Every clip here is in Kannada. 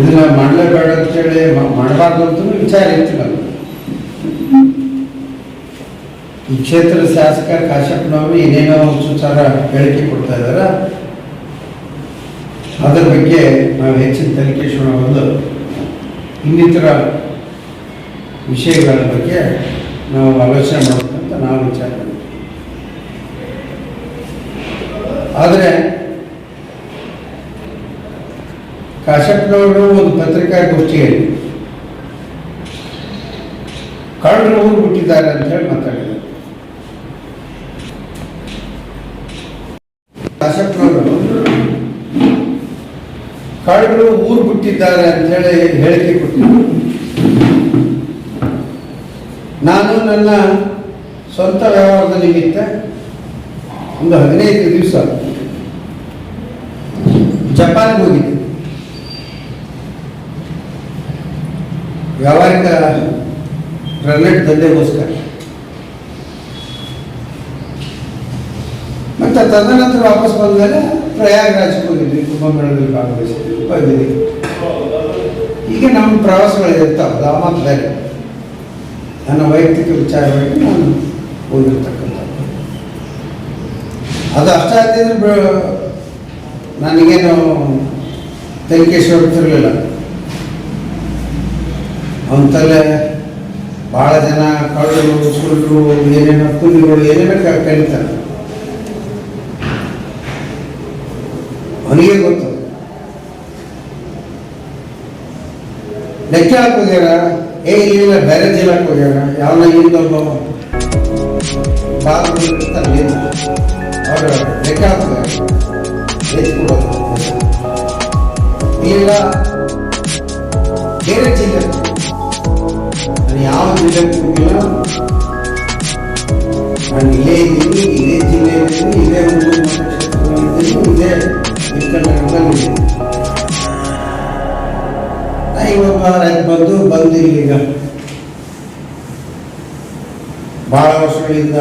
ಇದನ್ನ ಮಾಡಲೇಬೇಡ ಅಂತೇಳಿ ಮಾಡಬಾರ್ದು ಅಂತ ವಿಚಾರ ಇತ್ತು ಈ ಕ್ಷೇತ್ರದ ಶಾಸಕ ಕಾಶ್ಯಪ್ನವರು ಏನೇನೋ ಸುಚಾರ ಹೇಳಿಕೆ ಕೊಡ್ತಾ ಇದ್ದಾರ ಅದರ ಬಗ್ಗೆ ನಾವು ಹೆಚ್ಚಿನ ತನಿಖೆ ಒಂದು ಇನ್ನಿತರ ವಿಷಯಗಳ ಬಗ್ಗೆ ನಾವು ಆಲೋಚನೆ ಮಾಡಬೇಕಂತ ನಾವು ವಿಚಾರ ಮಾಡಿದ್ವಿ ಆದರೆ ಕಾಶ್ಯಪ್ನವರು ಒಂದು ಪತ್ರಿಕಾಗೋಷ್ಠಿಯಲ್ಲಿ ಕಳ್ಳರು ಊರು ಬಿಟ್ಟಿದ್ದಾರೆ ಅಂತ ಹೇಳಿ ಮಾತಾಡಿದರು. ಕಾಶಪ್ಪನವರು ಕಳ್ಳರು ಊರು ಬಿಟ್ಟಿದ್ದಾರೆ ಅಂತ ಹೇಳಿ ಹೇಳಿಕೆ ಕೊಟ್ಟಿದ್ರು. ನಾನು ನನ್ನ ಸ್ವಂತ ವ್ಯವಹಾರದ ನಿಮಿತ್ತ ಒಂದು ಹದಿನೈದು ದಿವಸ ಜಪಾನ್ಗೆ ಹೋಗಿದ್ದೆ. ವ್ಯಾವಹಾರಿಕ ಗ್ರಾನೈಟ್ ದಂಧೆಗೋಸ್ಕರ. ಮತ್ತೆ ತದನಂತರ ವಾಪಸ್ ಬಂದಾಗ ಪ್ರಯಾಗರಾಜ್ಗೆ ಹೋಗಿದ್ವಿ, ಕುಂಭಮೇಳದಲ್ಲಿ ಭಾಗವಹಿಸಿದ್ವಿ, ಬಂದಿದ್ವಿ. ಈಗ ನಮ್ಮ ಪ್ರವಾಸಗಳು ಇರ್ತಾವೆ ಅದು ಮತ್ತು ಬೇರೆ ನನ್ನ ವೈಯಕ್ತಿಕ ವಿಚಾರವಾಗಿ ನಾನು ಹೋಗಿರ್ತಕ್ಕಂಥ ಅದು ಅಷ್ಟ ಆದ್ರೆ ಬ- ನನಗೇನು ತನಿಖೆ ಹೊರತಿರಲಿಲ್ಲ ಅವನ ತಲೆ ಭಾಳ ಜನ ಕಳ್ಳರು ಸುಳ್ಳರು ಏನೇನೋ ಕೂಲಿಗಳು ಏನೇನೋ ಕಳೀತಾರೆ ಅವನಿಗೆ ಗೊತ್ತು. ಲೆಕ್ಕ ಹೋಗ್ಯಾರ? ಏ, ಇಲ್ಲ ಬೇರೆ ಜಿಲ್ಲಾಕ್ ಹೋಗ್ಯಾರ. ಯಾವನ ಲೆಕ್ಕ ಇಲ್ಲ. ಬೇರೆ ಯಾವ ಜಿಲ್ಲೆಗೆ ನಾನು ಇಲ್ಲೇ ಇದ್ದೀನಿ ಇದೇ ಜಿಲ್ಲೆಯಲ್ಲಿ ಇದೇ ಒಂದು ಇದೇ. ಇಟ್ಕೊಂಡಾಗಿದ್ದೀನಿ ನಾ ರೈತ ಬಂದು ಬಂದು ಇಲ್ಲಿಗ ಭಾಳ ವರ್ಷಗಳಿಂದ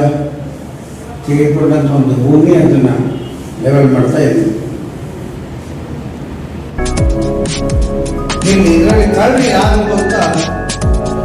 ತೆಗೆದುಕೊಂಡಂಥ ಒಂದು ಭೂಮಿ ಅದನ್ನು ಲೆವೆಲ್ ಮಾಡ್ತಾ ಇದ್ದೀನಿ. ಇಲ್ಲಿ ಇದರಲ್ಲಿ ಕಳ್ಳಿ ಯಾರು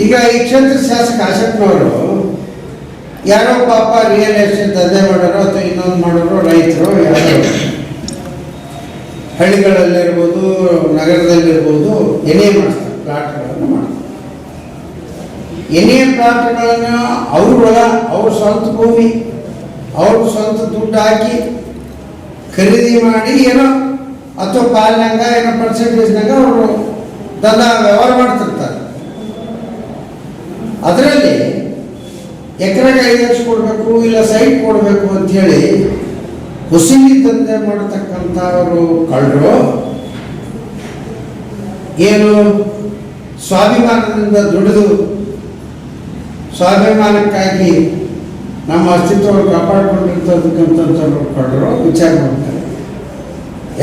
ಈಗ ಈ ಕ್ಷೇತ್ರ ಶಾಸಕ ಅಶೋಕ್ನವರು ಯಾರೋ ಪಾಪ ರಿಯಲ್ ಎಸ್ಟೇಟ್ ದಂಧೆ ಮಾಡೋರು ಅಥವಾ ಇನ್ನೊಂದು ಮಾಡೋರು ರೈತರು, ಯಾರು ಹಳ್ಳಿಗಳಲ್ಲಿರ್ಬೋದು, ನಗರದಲ್ಲಿರ್ಬೋದು ಎನೆ ಮಾಡ್ತಾರೆ, ಪ್ಲಾಟ್ಗಳನ್ನು ಮಾಡ್ತಾರೆ. ಎನೆ ಪ್ಲಾಟ್ಗಳನ್ನು ಅವರುಗಳ ಅವ್ರ ಸ್ವಂತ ಭೂಮಿ, ಅವ್ರ ಸ್ವಂತ ದುಡ್ಡು ಹಾಕಿ ಖರೀದಿ ಮಾಡಿ ಏನೋ, ಅಥವಾ ಪಾಲಿನಾಗ ಏನೋ ಪರ್ಸೆಂಟೇಜ್ನಾಗ ಅವರು ದಂಧ ವ್ಯವಹಾರ ಮಾಡ್ತಿರ್ತಾರೆ ಎಕರೆಗೆ ಐದು ಲಕ್ಷ ಕೊಡಬೇಕು, ಇಲ್ಲ ಸೈಟ್ ಕೊಡಬೇಕು ಅಂಥೇಳಿ ಹುಸಿಲಿ ದಂಧೆ ಮಾಡತಕ್ಕಂಥವರು ಕಳ್ಳರು ಏನು? ಸ್ವಾಭಿಮಾನದಿಂದ ದುಡಿದು ಸ್ವಾಭಿಮಾನಕ್ಕಾಗಿ ನಮ್ಮ ಅಸ್ತಿತ್ವವನ್ನು ಕಾಪಾಡಿಕೊಂಡಿರ್ತಕ್ಕಂಥವ್ರು ಕಳ್ಳರು ವಿಚಾರ ಮಾಡ್ತಾರೆ.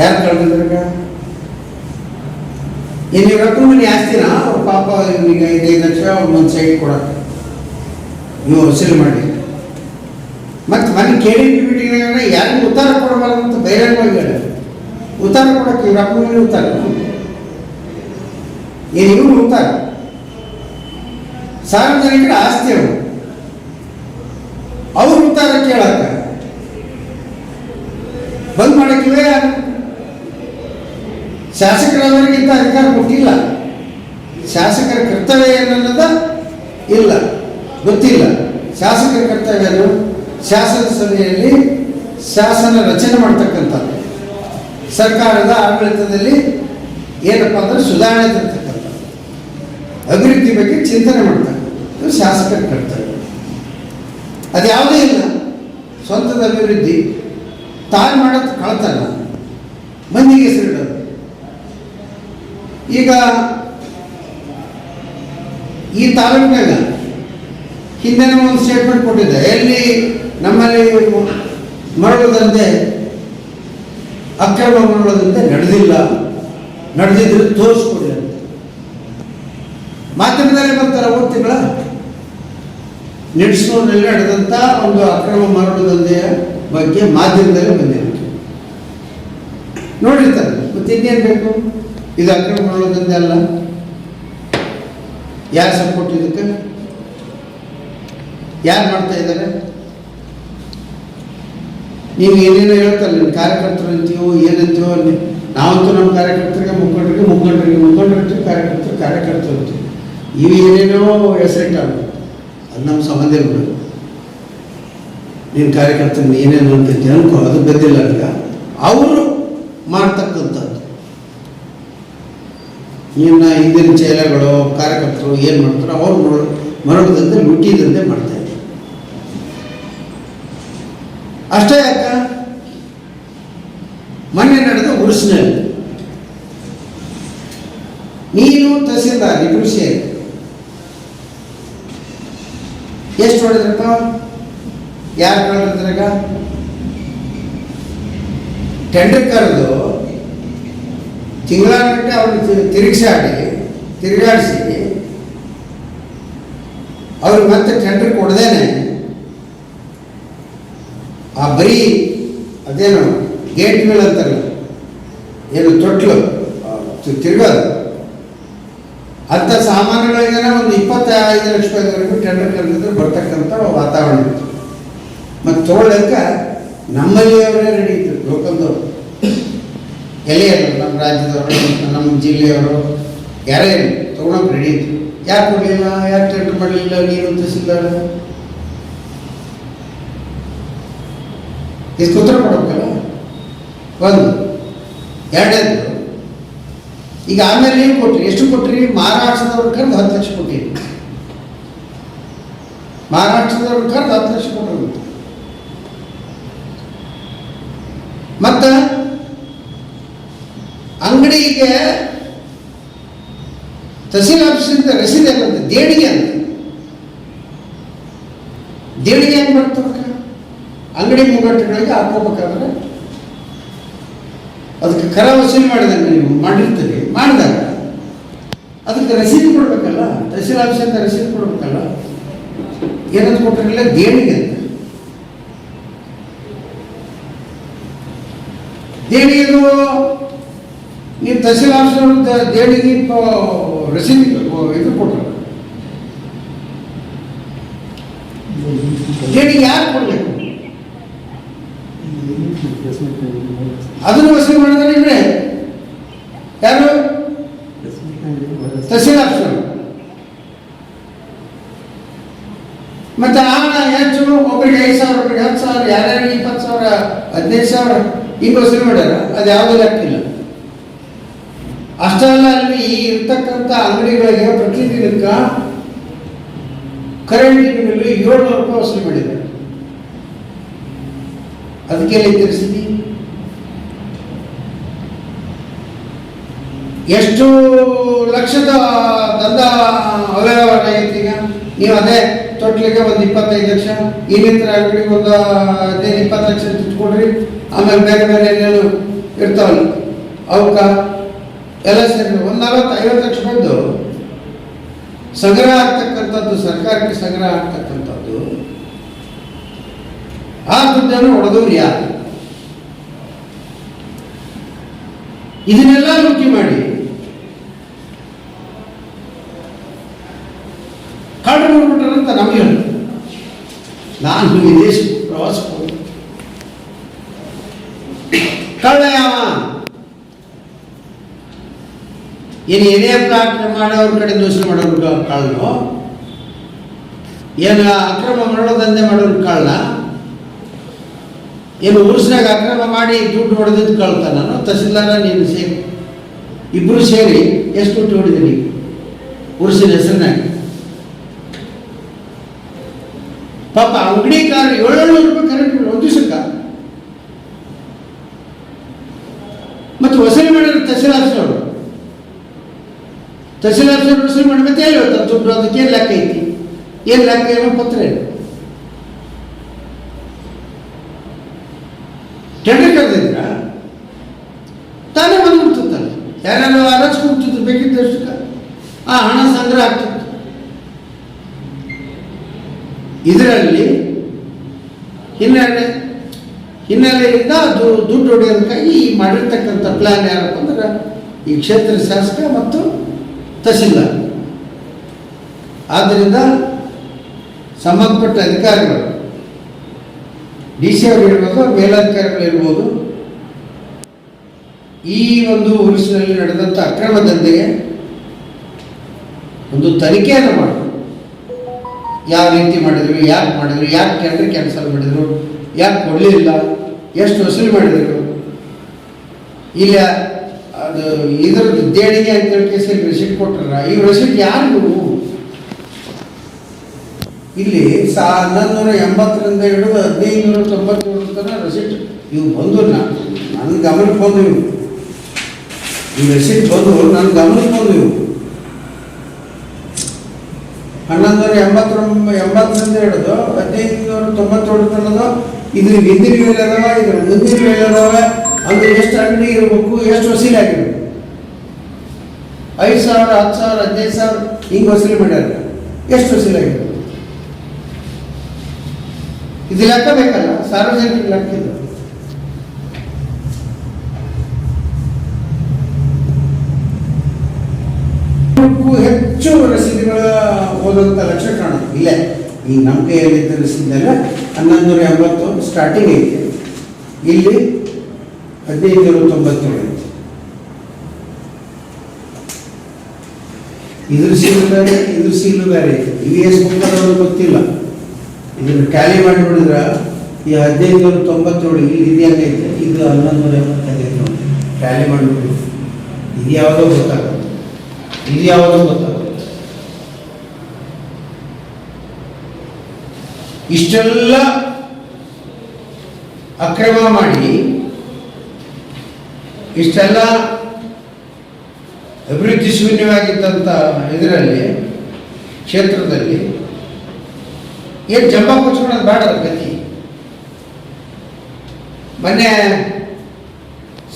ಯಾರು ಕಳೆದ್ರಾಗ ಇನ್ನು ರೊಕ್ಕಮನಿ ಆಸ್ತಿನ, ಅವ್ರ ಪಾಪ ಇವನಿಗೆ ಐದೈದು ಲಕ್ಷ ಒಂದು ಸೈಟ್ ಕೊಡಕ್ಕೆ. ನೀವು ವಸೂಲಿ ಮಾಡಿ. ಮತ್ತು ಮನೆ ಕೇಳಿ ಮೀಟಿಂಗ್ನಾಗ ಯಾರಿಗೂ ಉತ್ತರ ಕೊಡಬಾರ್ದು ಅಂತ ಬಹಿರಂಗವಾಗಿ ಹೇಳಿ ಉತ್ತರ ಕೊಡಕ್ಕೆ ಇವ್ರ ಅಪ್ಪನ ಉತ್ತರ ಏನು ಇವರು ಉತ್ತರ? ಸಾರ್ವಜನಿಕರ ಆಸ್ತಿ ಅವರು ಅವ್ರ ಉತ್ತರ ಕೇಳಕ್ಕ. ಬಂದ್ ಮಾಡಕ್ಕಿವೆ ಶಾಸಕರವರಿಗಿಂತ ಅಧಿಕಾರ ಕೊಟ್ಟಿಲ್ಲ. ಶಾಸಕರ ಕರ್ತವ್ಯ ಏನನ್ನದ? ಇಲ್ಲ. ಗೊತ್ತಿಲ್ಲ. ಶಾಸಕರ ಕರ್ತವ್ಯನು ಶಾಸನ ಸಭೆಯಲ್ಲಿ ಶಾಸನ ರಚನೆ ಮಾಡ್ತಕ್ಕಂಥದ್ದು. ಸರ್ಕಾರದ ಆಡಳಿತದಲ್ಲಿ ಏನಪ್ಪ ಅಂದ್ರೆ ಸುಧಾರಣೆ ತರ್ತಕ್ಕಂಥದ್ದು. ಅಭಿವೃದ್ಧಿ ಬಗ್ಗೆ ಚಿಂತನೆ ಮಾಡ್ತಾರೆ ಶಾಸಕ ಕರ್ತವ್ಯ. ಅದು ಯಾವುದೇ ಇಲ್ಲ. ಸ್ವಂತದ ಅಭಿವೃದ್ಧಿ. ತಾನು ಮಾಡೋದು ಕಳ್ತಲ್ಲ ಮಂದಿಗೆ ಹೆಸರಿಡೋದು. ಈಗ ಈ ತಾಲೂಕಿನಾಗ ಹಿಂದೆ ಒಂದು ಸ್ಟೇಟ್ಮೆಂಟ್ ಕೊಟ್ಟಿದ್ದೆ. ಎಲ್ಲಿ ನಮ್ಮಲ್ಲಿ ಮರಳದಂತೆ, ಅಕ್ರಮ ಮರಳದಂತೆ ನಡೆದಿಲ್ಲ. ನಡೆದಿದ್ರೆ ತೋರಿಸ್ಕೊಡಿ ಅಂತ. ಮಾಧ್ಯಮದಲ್ಲಿ ಬರ್ತಾರೆ ಒಂದು ತಿಂಗಳ ನಡೆದಂತ ಒಂದು ಅಕ್ರಮ ಮರಳು ದಂಧೆಯ ಬಗ್ಗೆ ಮಾಧ್ಯಮದಲ್ಲಿ ಬಂದಿರುತ್ತೆ ನೋಡಿರ್ತಾರೆ. ಮತ್ತೆ ಇನ್ನೇನು ಬೇಕು? ಇದು ಅಕ್ರಮ ಮರಳು ದಂಧೆ ಅಲ್ಲ. ಯಾರು ಸಪೋರ್ಟ್ ಇದಕ್ಕೆ? ಯಾರು ಮಾಡ್ತಾ ಇದ್ದಾರೆ? ನೀವು ಏನೇನೋ ಹೇಳ್ತಾರೆ ನಿಮ್ಮ ಕಾರ್ಯಕರ್ತರು ಅಂತೀವೋ ಏನಂತೀವೋ ನಾವಂತೂ ನಮ್ಮ ಕಾರ್ಯಕರ್ತರಿಗೆ, ಮುಖಂಡರಿಗೆ ಮುಖಂಡರಿಗೆ ಮುಖಂಡರಿಗೆ ಕಾರ್ಯಕರ್ತರು ಕಾರ್ಯಕರ್ತರು ಅಂತೀವಿ. ಇವು ಏನೇನೋ ಹೆಸರಿಟ್ಟಾಗ ಅದು ನಮ್ಮ ಸಂಬಂಧ ಇಲ್ಲ. ಬಿಡು ನಿನ್ನ ಕಾರ್ಯಕರ್ತನ ಏನೇನು ಅಂತ ಅನ್ಕೋ, ಅದು ಗೊತ್ತಿಲ್ಲ ಅಂತ ಅವರು ಮಾಡ್ತಕ್ಕಂಥದ್ದು. ಇನ್ನು ಹಿಂದಿನ ಚೇಲೆಗಳು, ಕಾರ್ಯಕರ್ತರು ಏನು ಮಾಡ್ತಾರೋ, ಅವ್ರು ಮರಳು ಮರಳದಂತೆ ಲುಟಿದಂತೆ ಮಾಡ್ತಾ ಇದ್ದಾರೆ ಅಷ್ಟೇ ಯಾಕ? ಮೊನ್ನೆ ನಡೆದ ಉರುಸಿನಲ್ಲಿ ನೀನು ತಹಸೀಲ್ದಾರ್ ಇಬ್ರು ಸೇರಿ ಎಷ್ಟು ಹೊಡೆದ್ರಪ್ಪ? ಯಾರು ಕಳೆದ್ರಾಗ ಟೆಂಡರ್ ಕರೆದು ತಿಂಗಳಾಗಟ್ಟೆ ಅವ್ರನ್ನ ತಿರುಗಿಸಾಡಿ ತಿರುಗಾಡಿಸಿ ಅವ್ರಿಗೆ ಮತ್ತೆ ಟೆಂಡರ್ ಕೊಡ್ದೇನೆ. ಆ ಬರೀ ಅದೇನು ಗೇಟ್ ಮೇಲೆ ಅಂತಾರಲ್ಲ ಏನು ತೊಟ್ಲು ತಿರುಗೋದು. ಅಂಥ ಸಾಮಾನುಗಳಿಗೆ ಒಂದು ಇಪ್ಪತ್ತೈದು ಲಕ್ಷ ರೂಪಾಯಿವರೆಗೂ ಟೆಂಡರ್ ಕರೆದಿದ್ರೆ ಬರ್ತಕ್ಕಂಥ ವಾತಾವರಣ ಇತ್ತು. ಮತ್ತು ನಮ್ಮಲ್ಲಿ ಅವರೇ ರೆಡಿ ಇದ್ರು, ಲೋಕಲ್ದವರು. ಎಲ್ಲೇ ಇರಲಿ ನಮ್ಮ ರಾಜ್ಯದವರು, ನಮ್ಮ ಜಿಲ್ಲೆಯವರು, ಯಾರೇ ತೊಗೊಳಕ್ಕೆ ರೆಡಿ ಇತ್ತು ಯಾರು ಕೊಡಲಿಲ್ಲ, ಯಾರು ಟೆಂಡರ್ ಮಾಡಲಿಲ್ಲ ನೀನು ತಹಸೀಲ್ದಾರ್ ಇದಕ್ಕೆ ಉತ್ತರ ಕೊಡಬೇಕಲ್ಲ ಒಂದು. ಎರಡನೇದು, ಈಗ ಆಮೇಲೆ ಏನು ಕೊಟ್ರಿ? ಎಷ್ಟು ಕೊಟ್ರಿ? ಮಹಾರಾಷ್ಟ್ರದವ್ರ ಕರೆದು ಹತ್ತು ಲಕ್ಷ ಕೊಟ್ಟಿರಿ ಮಹಾರಾಷ್ಟ್ರದವ್ರ ಕರೆದು ಹತ್ತು ಲಕ್ಷ ಕೊಟ್ಟರು ಮತ್ತ ಅಂಗಡಿಗೆ ತಹಸೀಲ್ ಆಫೀಸಿಂದ ರಸೀದಿ ಅಂತ ದೇಣಿಗೆ ಅಂತ. ದೇಣಿಗೆ ಹೆಂಗೆ ಮಾಡ್ತಾರೆ? ಅಂಗಡಿ ಮುಂಗಟ್ಟುಗಳಿಗೆ ಹಾಕೋಬೇಕಾದ್ರೆ ಅದಕ್ಕೆ ಕರ ವಸೂಲಿ ಮಾಡಿದಾಗ ನೀವು ಮಾಡಿರ್ತೀರಿ. ಮಾಡಿದಾಗ ಅದಕ್ಕೆ ರಸೀದಿ ಕೊಡಬೇಕಲ್ಲ, ತಹಸೀಲ್ ಆಫೀಸಿಂದ ರಸೀದಿ ಕೊಡಬೇಕಲ್ಲ? ಏನಂತ ಕೊಟ್ಟಿರಲಿಲ್ಲ? ದೇಣಿಗೆ ಅಂತ. ದೇಣಿಗೆದು ನೀವು ತಹಸೀಲ್ ಆಫೀಸರ್ ದೇಣಿಗೆ ರಸೀದಿ ಇದು ಕೊಟ್ಟರು ದೇಣಿಗೆ ಯಾರು ಕೊಡಬೇಕು ಅದನ್ನು ವಸೂಲಿ ಮಾಡಿದ್ರೆ ಇವ್ರೆ ಯಾರು? ತಹಸೀಲ್ ಆಫೀಸರ್ ಮತ್ತೆ ಆಗ ಹೆಚ್ಚು ಒಬ್ಬರಿಗೆ ಐದು ಸಾವಿರ ಒಬ್ಬರಿಗೆ ಹತ್ತು ಸಾವಿರ ಯಾರ್ಯಾರು ಇಪ್ಪತ್ತು ಸಾವಿರ, ಹದಿನೈದು ಸಾವಿರ ಈಗ ವಸೂಲಿ ಮಾಡ್ಯಾರ ಅದು ಯಾವುದೂ ಲೆಕ್ಕಿಲ್ಲ. ಅಷ್ಟೇ ಅಲ್ಲ ಈ ಇರ್ತಕ್ಕಂಥ ಅಂಗಡಿಗಳಿಗೆ ಪ್ರತಿದಿನಕ್ಕೆ ಕರೆಂಟ್ ಏಳ್ನೂರು ರೂಪಾಯಿ ವಸೂಲಿ ಮಾಡಿದ್ದಾರೆ. ಅದಕ್ಕೆ ಎಲ್ಲಿ ತಿಳಿಸಿದಿ ಎಷ್ಟು ಲಕ್ಷದ ದಂದ ಅವ್ಯವಹಾರ ಆಗೈತೆ ಈಗ ನೀವು ಅದೇ ತೊಟ್ಲಿಗೆ ಒಂದು ಇಪ್ಪತ್ತೈದು ಲಕ್ಷ, ಇನ್ನಿತರ ಅಂಗಡಿಗೆ ಒಂದು ಹದಿನೈದು, ಇಪ್ಪತ್ತು ಲಕ್ಷ ಕೊಡ್ರಿ ಆಮೇಲೆ ಬೇರೆ ಬೇರೆ ಏನೇನು ಇರ್ತಾವಲ್ಲ. ಅವಕ್ಕ ಎಲ್ಲ ಸೇರಿ ಒಂದು ನಲವತ್ತು ಐವತ್ತು ಲಕ್ಷ ಬಂದು ಸಂಗ್ರಹ ಆಗ್ತಕ್ಕಂಥದ್ದು, ಸರ್ಕಾರಕ್ಕೆ ಸಂಗ್ರಹ ಆಗ್ತಕ್ಕಂಥದ್ದು. ಆ ದುಡ್ಡನ್ನು ಹೊಡೆದವ್ರು ಯಾರು? ಇದನ್ನೆಲ್ಲ ನುಗ್ಗಿ ಮಾಡಿ ಕಳ್ಳರು ನೋಡ್ಬಿಟ್ರೆ ಅಂತ ನಮಗೆ ಹೇಳು ನಾನು ವಿದೇಶ ಪ್ರವಾಸ ಕಳ್ಳ ಯಾವ? ಏನು ಏನೇ ಪ್ಲಾಟ್ ಮಾಡೋರ ಕಡೆ ದೋಷ ಮಾಡೋರು ಕಳ್ಳನು ಏನು ಅಕ್ರಮ ಮಾಡೋ ದಂಧೆ ಮಾಡೋರು ಕಳ್ಳ? ಏನು ಉರುಸ್ನಾಗ ಅಕ್ರಮ ಮಾಡಿ ದುಡ್ಡು ಹೊಡೆದಿದ್ದು ಕಳ್ತ? ನಾನು ತಹಸೀಲ್ದಾರ, ನೀನು ಸೇರಿ. ಇಬ್ಬರು ಸೇರಿ, ಎಷ್ಟು ದುಡ್ಡು ಹೊಡಿದೀನಿ ಉರುಸಿನ ಹೆಸರಿನಾಗ? ಪಾಪ ಅಂಗಡಿ ಕಾರ್ ಏಳ್ನೂರು ರೂಪಾಯಿ ಕರೆಂಟ್ ಒಂದು ದಿವಸಕ್ಕ ಮತ್ತು ವಸೂಲಿ ಮಾಡಿದ್ರೆ ತಹಸೀಲ್ ಆಫೀಸರು ತಹಸೀಲ್ ಆಫೀಸರ್ ವಸೂಲಿ ಮಾಡಿ ಮತ್ತೆ ಎಲ್ಲಿ ಹೋಗ್ತದೆ ದುಡ್ಡು ಅದಕ್ಕೆ ಏನು ಲೆಕ್ಕ ಐತಿ? ಏನು ಲೆಕ್ಕ ಏನೋ ಪತ್ರ ಇಲ್ಲ ಟೆಂಡರ್ ಕರೆದಿದ್ರ ತಾನೇ ಬಂದ್ಬಿಡ್ತಲ್ಲ ಯಾರು ಆಲೋಚಿಸ್ಕೊಂತಿದ್ರು ಬೇಕಿದ್ದಷ್ಟು ಆ ಹಣ ಸಂಗ್ರಹ ಆಗ್ತಿತ್ತು. ಇದರಲ್ಲಿ ಹಿನ್ನೆಲೆ, ಹಿನ್ನೆಲೆಯಿಂದ ಅದು ದುಡ್ಡು ಹೊಡೆಯೋದಕ್ಕಾಗಿ ಈ ಮಾಡಿರ್ತಕ್ಕಂಥ ಪ್ಲಾನ್ ಯಾರಪ್ಪ ಅಂದ್ರೆ ಈ ಕ್ಷೇತ್ರ ಶಾಸಕ ಮತ್ತು ತಹಸೀಲ್ದಾರ್. ಆದ್ದರಿಂದ ಸಂಬಂಧಪಟ್ಟ ಅಧಿಕಾರಿಗಳು ಡಿ ಸಿ ಅವರು ಇರ್ಬೋದು ಮೇಲಾಧಿಕಾರಿಗಳು ಇರ್ಬೋದು ಈ ಒಂದು ಉರುಸಿನಲ್ಲಿ ನಡೆದಂಥ ಅಕ್ರಮ ದಂಧೆಗೆ ಒಂದು ತನಿಖೆಯನ್ನು ಮಾಡಬೇಕು. ಯಾವ ರೀತಿ ಮಾಡಿದ್ರು, ಯಾಕೆ ಮಾಡಿದ್ರು, ಯಾಕೆ ಟೆಂಡರ್ ಕ್ಯಾನ್ಸಲ್ ಮಾಡಿದ್ರು, ಯಾಕೆ ಕೊಡಲಿಲ್ಲ, ಎಷ್ಟು ವಸೂಲಿ ಮಾಡಿದರು. ಇಲ್ಲ, ಅದು ಇದ್ರದ್ದು ದೇಣಿಗೆ ಅಂತ ಕೇಸಲ್ಲಿ ರಿಸಿಟ್ ಕೊಟ್ಟರ ಈ ರಿಸಿಟ್ ಯಾರಿಗೂ? ಇಲ್ಲಿ ಸಾ ಹನ್ನೊಂದು ಎಂಬತ್ತರಿಂದ ಹಿಡಿದು ಹದಿನೈದು ನೂರ ತೊಂಬತ್ತೇಳು ತನಕ ರೆಸಿಟ್ ಇವು ಬಂದು ನನ್ನ ಗಮನಕ್ಕೆ ಬಂದು ಇವು ಈ ರೆಸಿಟ್ ಬಂದು ನನ್ನ ಗಮನಕ್ಕೆ ಬಂದು ಇವು ಹನ್ನೊಂದು ನೂರ ಎಂಬತ್ತೊಂಬ ಎಂಬತ್ತರಿಂದ ಹಿಡಿದು ಹದಿನೈದು ನೂರ ತೊಂಬತ್ತೇಳು ತನಕ ಇದ್ರ ಹಿಂದಿನ ವೇಳೆ ಅದಾವ ಇದ್ರ ಮುಂದಿನ ವೇಳೆ ಅದಾವ ಎಷ್ಟು ಅಂಗಡಿ ಇರಬೇಕು, ಎಷ್ಟು ವಸೂಲಿ ಆಗಿರ್ಬೇಕು? ಐದು ಸಾವಿರ, ಹತ್ತು ಸಾವಿರ, ಹದಿನೈದು ಸಾವಿರ ಹಿಂಗೆ ವಸೂಲಿ ಮಾಡ್ಯಾರ. ಎಷ್ಟು ವಸೂಲಿ ಆಗಿರ್ಬೇಕು? ಇದು ಲೆಕ್ಕ ಬೇಕಲ್ಲ, ಸಾರ್ವಜನಿಕ ಲೆಕ್ಕ ಇದು. ನೂರಕ್ಕೂ ಹೆಚ್ಚು ರಸೀದಿಗಳ ಓದುವಂಥ ಲಕ್ಷಣ ಕಾಣುತ್ತೆ ಇಲ್ಲೇ, ಈ ನಮ್ಮ ಕೈಯಲ್ಲಿದ್ದ ರಸೀದೆಲ್ಲ ಹನ್ನೊಂದು ನೂರ ಎಂಬತ್ತು ಸ್ಟಾರ್ಟಿಂಗ್ ಐತೆ ಇಲ್ಲಿ ಹದಿನೈದು ನೂರ ತೊಂಬತ್ತೇಳು ಐತೆ ಇದ್ರ ಸೀಲು ಬೇರೆ ಇದ್ರ ಸೀಲು ಬೇರೆ. ಇವು ಎಷ್ಟು ಮುಖದವ್ರಿಗೆ ಗೊತ್ತಿಲ್ಲ. ಇದನ್ನು ಟ್ಯಾಲಿ ಮಾಡಿಬಿಡಿದ್ರೆ ಈ ಹದಿನೈದು ನೂರ ತೊಂಬತ್ತೇಳು ಇಲ್ಲಿ ಇದು ಹೆಂಗೈತೆ ಇದು ಹನ್ನೊಂದು ನೂರ ಎಂಬತ್ತೈದು ನೋಡಿ. ಟ್ಯಾಲಿ ಮಾಡಿಬಿಡಿ. ಇದು ಯಾವುದೋ ಗೊತ್ತಾಗುತ್ತೆ ಇದು ಯಾವುದೋ ಗೊತ್ತಾಗುತ್ತೆ ಇಷ್ಟೆಲ್ಲ ಅಕ್ರಮ ಮಾಡಿ, ಇಷ್ಟೆಲ್ಲ ಅಭಿವೃದ್ಧಿ ಶೂನ್ಯವಾಗಿದ್ದಂಥ ಇದರಲ್ಲಿ, ಕ್ಷೇತ್ರದಲ್ಲಿ, ಏನು ಜಂಬ ಕೊಚ್ಕೊಳ್ಳೋದು ಬೇಡ ಗತಿ. ಮೊನ್ನೆ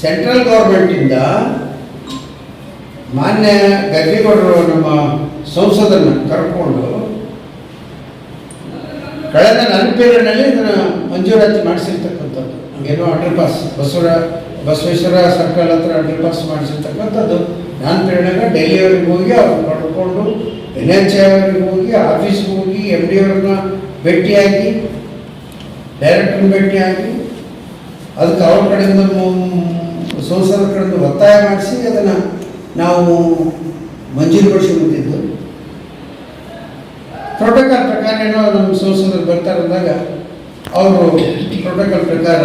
ಸೆಂಟ್ರಲ್ ಗೌರ್ಮೆಂಟಿಂದ ಮಾನ್ಯ ಗದ್ದಿಗೌಡರು ನಮ್ಮ ಸಂಸದನ್ನು ಕರ್ಕೊಂಡು ಕಳೆದ ನನ್ನ ಪೀರಿಯಡ್ನಲ್ಲಿ ಇದನ್ನು ಮಂಜೂರಾತಿ ಮಾಡಿಸಿರ್ತಕ್ಕಂಥದ್ದು. ಏನೋ ಅಂಡರ್ ಪಾಸ್ ಬಸವರ, ಬಸವೇಶ್ವರ ಸರ್ಕಲ್ ಹತ್ರ ಅಂಡರ್ ಪಾಸ್ ಮಾಡಿಸಿರ್ತಕ್ಕಂಥದ್ದು. ನಾನು ಪೀರಿಯಡ್ನಾಗ ಡೆಲ್ಲಿಯವರಿಗೆ ಹೋಗಿ ಅವ್ರನ್ನ ಕರ್ಕೊಂಡು ಎನ್ ಎಚ್ ಅವರಿಗೆ ಹೋಗಿ ಆಫೀಸ್ಗೆ ಹೋಗಿ ಎಂ ಡಿ ಅವ್ರನ್ನ ಭೇಟಿಯಾಗಿ ಡೈರೆಕ್ಟರ್ನ ಭೇಟಿಯಾಗಿ ಅದಕ್ಕೆ ಅವ್ರ ಕಡೆಯಿಂದ ಸಂಸದ ಕಡೆಯಿಂದ ಒತ್ತಾಯ ಮಾಡಿಸಿ ಅದನ್ನು ನಾವು ಮಂಜೂರುಗೊಳಿಸಿ ಬಂದಿದ್ದು ಪ್ರೋಟೋಕಾಲ್ ಪ್ರಕಾರ ಏನೋ ನಮ್ಮ ಸಂಸದರು ಬರ್ತಾರೆ ಅಂದಾಗ, ಅವರು ಪ್ರೋಟೋಕಾಲ್ ಪ್ರಕಾರ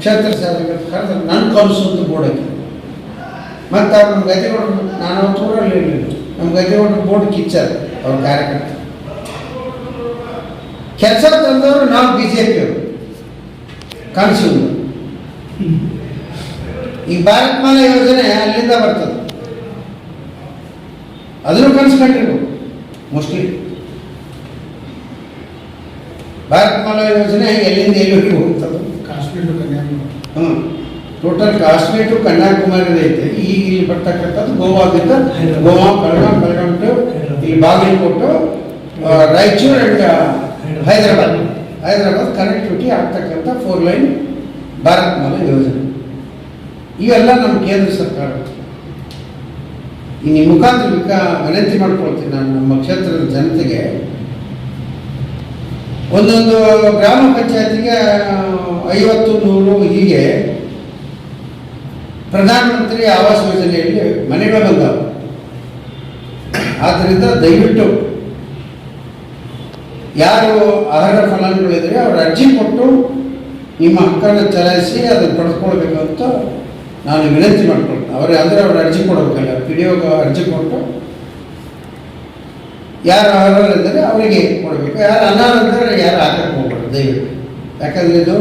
ಕ್ಷೇತ್ರ ಸಾಧಕ ಕರೆದ್ರೆ ನನ್ನ ಕಲಿಸುವಂತ ಬೋರ್ಡ್ ಹಾಕಿ. ಮತ್ತು ಅವ್ರು ನಮ್ಮ ಗದ್ದೆಗೌಡರು ನಾನು ಅವತ್ತು ಊರಲ್ಲಿ ಇರಲಿಲ್ಲ. ನಮ್ಮ ಗದ್ದೆಗೌಡರು ಬೋರ್ಡ್ ಕಿಚ್ಚಾರ ಅವ್ರ ಕಾರ್ಯಕರ್ತ. ಕೆಲಸ ತಂದವರು ನಾವು ಬಿ ಜೆ ಪಿಯವರು ಕಾಣಿಸಿದ್ರು ಈ ಭಾರತ್ ಮಾಲಾ ಯೋಜನೆ ಅಲ್ಲಿಂದ ಬರ್ತದೆ. ಅದನ್ನು ಕನ್ಸ್ಕೊಂಡಿರ್ಬೇಕು ಮೋಸ್ಟ್ಲಿ ಭಾರತ್ ಮಾಲಾ ಯೋಜನೆ ಎಲ್ಲಿಂದ ಎಲ್ಲಿಗೆ ಹೋಗ್ತದೆ? ಕಾಶ್ಮೀರ ಟು ಕನ್ಯಾಕುಮಾರಿ. ಹ್ಞೂ ಟೋಟಲ್ ಕಾಶ್ಮೀರ್ ಟು ಕನ್ಯಾಕುಮಾರಿ ಐತೆ. ಈಗ ಇಲ್ಲಿ ಬರ್ತಕ್ಕಂಥದ್ದು ಗೋವಾದಿಂದ ಗೋವಾ ಬೆಳಗಾಂ ಬೆಳಗಾಂ ಟು ಇಲ್ಲಿ ಬಾಗಲಕೋಟು ರಾಯಚೂರು ಅಂಡ್ ಹೈದರಾಬಾದ್. ಹೈದರಾಬಾದ್. ಕನೆಕ್ಟಿವಿಟಿ ಆಗ್ತಕ್ಕಂಥ ಫೋರ್ ಲೈನ್ ಭಾರತ್ ಮಾಲಾ ಯೋಜನೆ. ಇವೆಲ್ಲ ನಮ್ಮ ಕೇಂದ್ರ ಸರ್ಕಾರ. ಈ ಮುಖಾಂತರ ವಿಕ ವಿನಂತಿ ಮಾಡ್ಕೊಳ್ತೀನಿ ನಾನು ನಮ್ಮ ಕ್ಷೇತ್ರದ ಜನತೆಗೆ. ಒಂದೊಂದು ಗ್ರಾಮ ಪಂಚಾಯತಿಗೆ ಐವತ್ತು, ನೂರು ಹೀಗೆ ಪ್ರಧಾನಮಂತ್ರಿ ಆವಾಸ್ ಯೋಜನೆಯಲ್ಲಿ ಮನೆಗಳು ಬಂದವು. ಆದ್ದರಿಂದ ದಯವಿಟ್ಟು ಯಾರು ಅರ್ಹ ಫಲಾನುಭವಿದ್ರೆ ಅವರು ಅರ್ಜಿ ಕೊಟ್ಟು ನಿಮ್ಮ ಹಕ್ಕನ್ನು ಚಲಾಯಿಸಿ ಅದನ್ನು ಪಡೆದುಕೊಳ್ಬೇಕು ಅಂತ ನಾನು ವಿನಂತಿ ಮಾಡ್ಕೊಳ್ತೀನಿ. ಅವರೇ ಅಂದರೆ ಅವ್ರು ಅರ್ಜಿ ಕೊಡಬೇಕಲ್ಲ ಪಿ ಡಿ ಅರ್ಜಿ ಕೊಟ್ಟು ಯಾರು ಅರ್ಹರಿದ್ದಾರೆ ಅವರಿಗೆ ಕೊಡಬೇಕು. ಯಾರು ಅನರ್ಹರಿದ್ದಾರೆ ಯಾರು ಹಾಕಕ್ಕೆ ಹೋಗ್ಬಾರ್ದು, ದಯವಿಟ್ಟು. ಯಾಕಂದರೆ ಇದು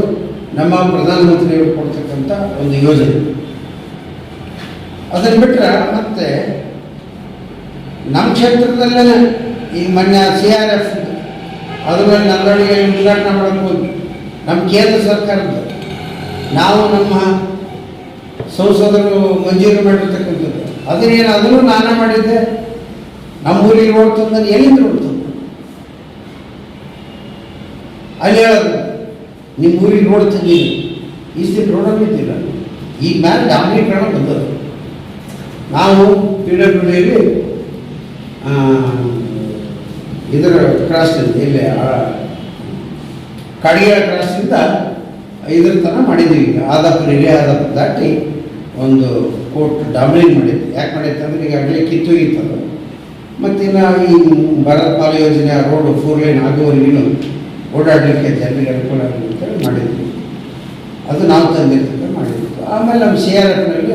ನಮ್ಮ ಪ್ರಧಾನಮಂತ್ರಿಯವರು ಕೊಡ್ತಕ್ಕಂಥ ಒಂದು ಯೋಜನೆ. ಅದನ್ನು ಬಿಟ್ಟರೆ ಮತ್ತೆ ನಮ್ಮ ಕ್ಷೇತ್ರದಲ್ಲೇ ಈ ಮೊನ್ನೆ ಸಿ ಆರ್ ಎಫ್ ಅದ್ರ ಮೇಲೆ ನಲ್ಲೊಳಗೆ ಉದ್ಘಾಟನೆ ಮಾಡೋಕ್ಕೆ ಹೋಗಿ ನಮ್ಮ ಕೇಂದ್ರ ಸರ್ಕಾರದ ನಾವು ನಮ್ಮ ಸಂಸದರು ಮಂಜೂರು ಮಾಡಿರ್ತಕ್ಕಂಥದ್ದು. ಅದನ್ನೇನು ಅದನ್ನು ನಾನೇ ಮಾಡಿದ್ದೆ? ನಮ್ಮ ಊರಿಗೆ ರೋಡ್ ತಂದ್ರೆ ಎಲ್ಲಿಂದ ರೋಡ್ ತಂದು ಅಲ್ಲಿ ಹೇಳೋದು, ನಿಮ್ಮ ಊರಿಗೆ ರೋಡ್ ಈ ಇಷ್ಟು ರೋಡಲ್ಲಿ ಇದ್ದಿಲ್ಲ ಈಗ ಮೇಲೆ ಡಾಮಿನೇಟ್ ಬಂದದ್ದು. ನಾವು ಪಿ ಡಬ್ಲ್ಯೂ ಡಿಯಲ್ಲಿ ಇದರ ಕ್ರಾಸ್ನಿಂದ ಇಲ್ಲಿ ಕಡಿಗೆ ಕ್ರಾಸ್ನಿಂದ ಇದ್ರ ತನಕ ಮಾಡಿದ್ದೀವಿ. ಆದಪ್ಪ ಇಲ್ಲೇ ಆದಪ್ಪ ದಾಟಿ ಒಂದು ಕೋಟ್ ಡಾಮಿನೇಟ್ ಮಾಡಿದ್ದು ಯಾಕೆ ಮಾಡಿತ್ತು ಅಂದರೆ ಈಗ ಆಗಲೇ ಕಿತ್ತೋಗಿತ್ತಲ್ಲ ಮತ್ತು ಇನ್ನು ಈ ಭಾರತ್ ಮಾಲ ಯೋಜನೆ ರೋಡು ಫೋರ್ ಲೈನ್ ಆಗುವವರೆಗೂ ಓಡಾಡಲಿಕ್ಕೆ ಜನರಿಗೆ ಅನುಕೂಲ ಅಂತೇಳಿ ಮಾಡಿದ್ವಿ ಅದು ನಾವು ತಂದಿರ್ತಕ್ಕ ಮಾಡಿದ್ವಿ ಆಮೇಲೆ ನಮ್ಮ ಸಿ ಆರ್ ಎಫ್ನಲ್ಲಿ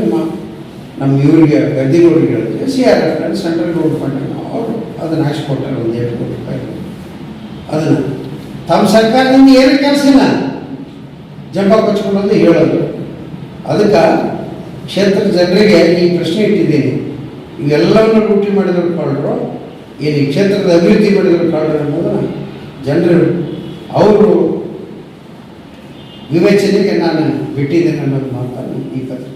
ನಮ್ಮ ಇವರಿಗೆ ಗದ್ದಿಗೌಡರಿಗೆ ಹೇಳಿದ್ರೆ ಸಿ ಆರ್ ಎಫ್ನಲ್ಲಿ ಸೆಂಟ್ರಲ್ ರೋಡ್ ಫಂಡ್ ಅವರು ಅದನ್ನು ಹಾಕ್ಸ್ಕೊಟ್ಟಾರೆ ಒಂದು ಎರಡು ಕೋಟಿ ರೂಪಾಯಿ. ಅದನ್ನು ತಮ್ಮ ಸರ್ಕಾರದಿಂದ ಏನು ಕೆಲಸ ಇಲ್ಲ. ಜಂಬ ಕೊಚ್ಕೊಂಡು ಹೇಳೋದು. ಅದಕ್ಕೆ ಕ್ಷೇತ್ರದ ಜನರಿಗೆ ಈ ಪ್ರಶ್ನೆ ಇಟ್ಟಿದ್ದೀನಿ. ಇವೆಲ್ಲವನ್ನು ಲೂಟಿ ಮಾಡಿದ್ರು ಕಾಳರು ಏನು ಈ ಕ್ಷೇತ್ರದ ಅಭಿವೃದ್ಧಿ ಮಾಡಿದ್ರು ಕಾಳರು ಅನ್ನೋದು ಜನರು, ಅವರು ವಿವೇಚನೆಗೆ ನಾನು ಬಿಟ್ಟಿದ್ದೇನೆ ಅನ್ನೋದು ಮಾತನ್ನು ಈ ಬಿಟ್ಟು